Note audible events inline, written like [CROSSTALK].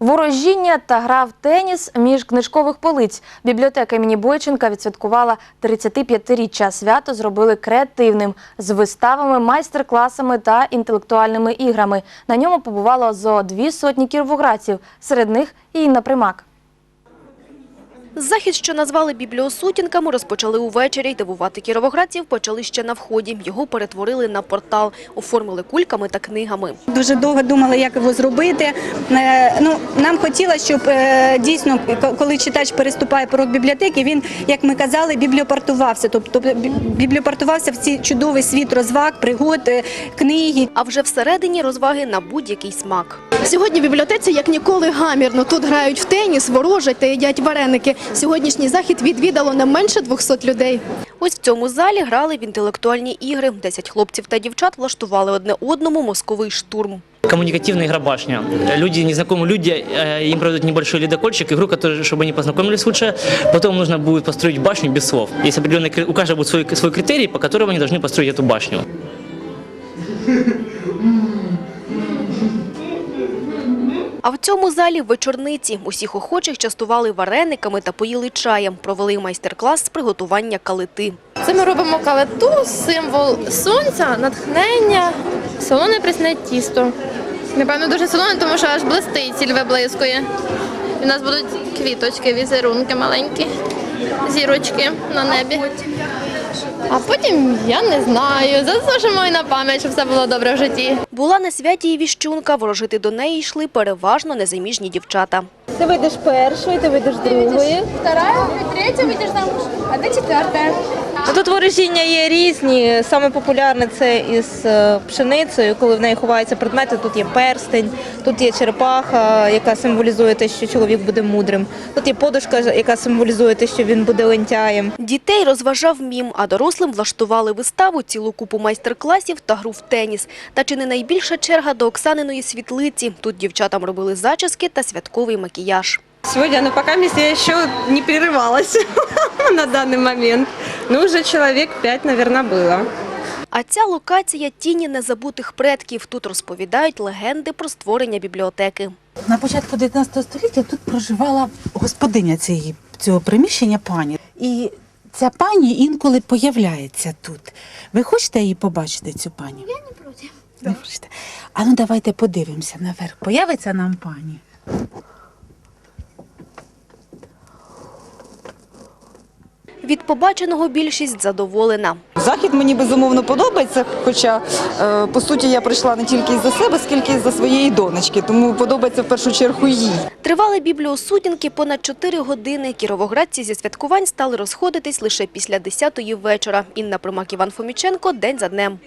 Ворожіння та гра в теніс між книжкових полиць. Бібліотека імені Бойченка відсвяткувала 35-річчя. Свято зробили креативним з виставами, майстер-класами та інтелектуальними іграми. На ньому побувало зо дві сотні кіровоградців, серед них і Інна Примак. Захід, що назвали бібліосутінками, розпочали увечері. Дивувати кіровоградців почали ще на вході. Його перетворили на портал, оформили кульками та книгами. Дуже довго думали, як його зробити. Е, Ну, нам хотілося, щоб е, дійсно, коли читач переступає порог бібліотеки, він, як ми казали, бібліопартувався. Тобто бі- бібліопартувався в цей чудовий світ розваг, пригод, е, книги. А вже всередині розваги на будь-який смак. Сьогодні в бібліотеці як ніколи гамірно. Тут грають в теніс, ворожать та їдять вареники. Сьогоднішній захід відвідало не менше 200 людей. Ось в цьому залі грали в інтелектуальні ігри. Десять хлопців та дівчат влаштували одне одному мозковий штурм. Коммуникативная игра башня. Люди, незнакомые люди, э, им проведут небольшой ледокольчик, игру, которую, чтобы они познакомились лучше. Потом нужно будет построить башню без слов. Есть определенный, кри- у каждого будет свой, свой критерий, по которому они должны построить эту башню. А в цьому залі вечорниці. Усіх охочих частували варениками та поїли чаєм. Провели майстер-клас з приготування калити. Це ми робимо калету, символ сонця, натхнення, солоне прісне тісто. Напевно, дуже солоне, тому що аж блистить, сіль виблискує. І у нас будуть квіточки, візерунки маленькі, зірочки на небі. А потім я не знаю, заслужимо і на пам'ять, щоб все було добре в житті. Була на святі і віщунка. Ворожити до неї йшли переважно незаміжні дівчата. Ти вийдеш першою, ти вийдеш другою. Вторая, третя вийдеш замуж, а де четвертая. Ну, Тут ворожіння є різні. Саме популярне це із е, пшеницею, коли в неї ховаються предмети. Тут є перстень, тут є черепаха, яка символізує те, що чоловік буде мудрим. Тут є подушка, яка символізує те, що він буде лентяєм. Дітей розважав мім, а дорослим влаштували виставу, цілу купу майстер-класів та гру в теніс. Та чи не найбільша черга до Оксаниної світлиці? Тут дівчатам робили зачіски та святковий макіяж. Сегодня, ну пока я еще не прерывалась [LAUGHS] на данный момент. Ну, уже человек пять, наверное, было. А ця локація – тіні незабутих предків. Тут розповідають легенди про створення бібліотеки. На початку 19 століття тут проживала господиня цієї, цього приміщення пані. І ця пані інколи появляється тут. Ви хочете її побачити, цю пані? Я не проти. Не хочете? А ну давайте подивимося наверх. Появиться нам пані. Від побаченого більшість задоволена. Захід мені безумовно подобається, хоча е, по суті я прийшла не тільки із-за себе, скільки із-за своєї донечки, тому подобається в першу чергу їй. Тривали бібліосутінки понад 4 години. Кіровоградці зі святкувань стали розходитись лише після 10-ї вечора. Інна Примак, Іван Фоміченко. День за днем.